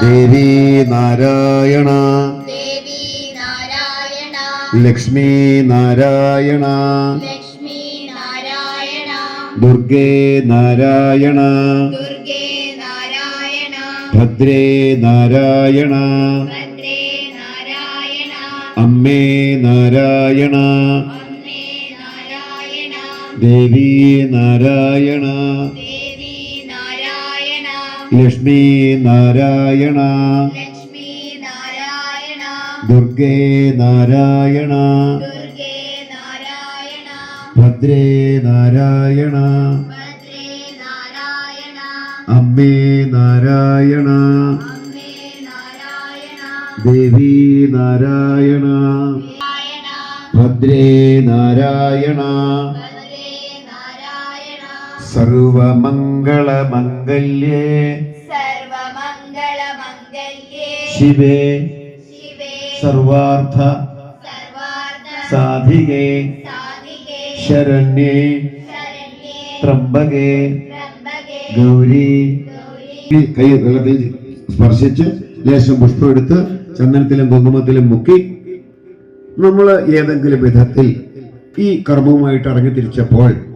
ദേവി നാരായണ. ലക്ഷ്മി നാരായണ. ദുർഗേ നാരായണ. ഭദ്രേ നാരായണ. അമ്മേ നാരായണ. ദേവി നാരായണ. ലക്ഷ്മി നാരായണ. ലക്ഷ്മി നാരായണ. ദുർഗേ നാരായണ. ഭദ്രേ നാരായണ. അമ്മേ നാരായണ. ദേവി നാരായണ. ഭദ്രേ നാരായണ. സർവമംഗളമംഗല്യേ. ശിവേ. സർവാർത്ഥ സാധികേ. ശരണ്യേ. ത്രംബകേ. ഗൗരി. കൈ വെള്ളത്തിൽ സ്പർശിച്ച് ലേശം പുഷ്പം എടുത്ത് ചന്ദനത്തിലും കുങ്കുമത്തിലും മുക്കി. നമ്മൾ ഏതെങ്കിലും വിധത്തിൽ ഈ കർമ്മവുമായിട്ട് ഇറങ്ങി തിരിച്ചപ്പോൾ